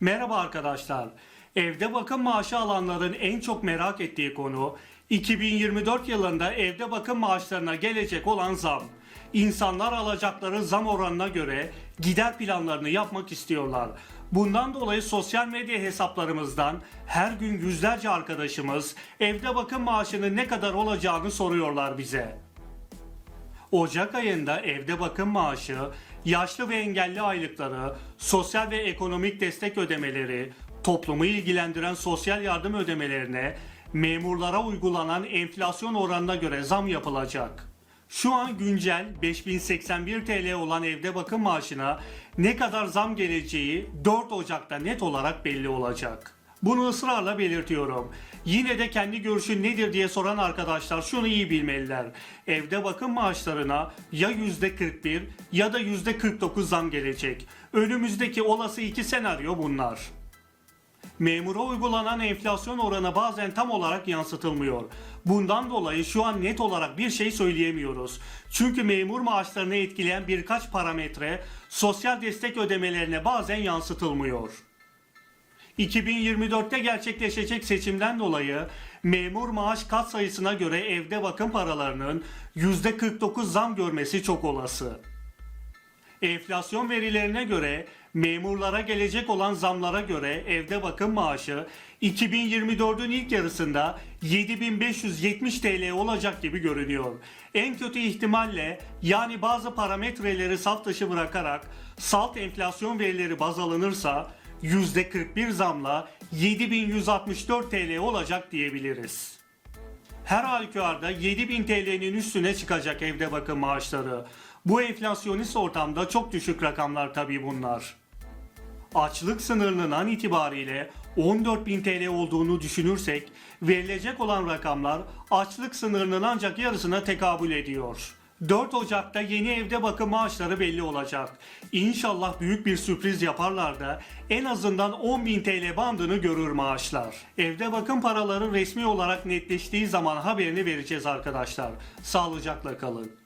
Merhaba arkadaşlar. Evde bakım maaşı alanların en çok merak ettiği konu 2024 yılında evde bakım maaşlarına gelecek olan zam. İnsanlar alacakları zam oranına göre gider planlarını yapmak istiyorlar. Bundan dolayı sosyal medya hesaplarımızdan her gün yüzlerce arkadaşımız evde bakım maaşının ne kadar olacağını soruyorlar bize. Ocak ayında evde bakım maaşı, yaşlı ve engelli aylıkları, sosyal ve ekonomik destek ödemeleri, toplumu ilgilendiren sosyal yardım ödemelerine, memurlara uygulanan enflasyon oranına göre zam yapılacak. Şu an güncel 5081 TL olan evde bakım maaşına ne kadar zam geleceği 4 Ocak'ta net olarak belli olacak. Bunu ısrarla belirtiyorum. Yine de kendi görüşün nedir diye soran arkadaşlar şunu iyi bilmeliler. Evde bakım maaşlarına ya %41 ya da %49 zam gelecek. Önümüzdeki olası iki senaryo bunlar. Memura uygulanan enflasyon oranı bazen tam olarak yansıtılmıyor. Bundan dolayı şu an net olarak bir şey söyleyemiyoruz. Çünkü memur maaşlarını etkileyen birkaç parametre sosyal destek ödemelerine bazen yansıtılmıyor. 2024'te gerçekleşecek seçimden dolayı memur maaş kat sayısına göre evde bakım paralarının %49 zam görmesi çok olası. Enflasyon verilerine göre memurlara gelecek olan zamlara göre evde bakım maaşı 2024'ün ilk yarısında 7570 TL olacak gibi görünüyor. En kötü ihtimalle yani bazı parametreleri saf dışı bırakarak salt enflasyon verileri baz alınırsa %41 zamla 7164 TL olacak diyebiliriz. Her halükarda 7000 TL'nin üstüne çıkacak evde bakım maaşları. Bu enflasyonist ortamda çok düşük rakamlar tabii bunlar. Açlık sınırının an itibariyle 14.000 TL olduğunu düşünürsek verilecek olan rakamlar açlık sınırının ancak yarısına tekabül ediyor. 4 Ocak'ta yeni evde bakım maaşları belli olacak. İnşallah büyük bir sürpriz yaparlar da en azından 10.000 TL bandını görür maaşlar. Evde bakım paraları resmi olarak netleştiği zaman haberini vereceğiz arkadaşlar. Sağlıcakla kalın.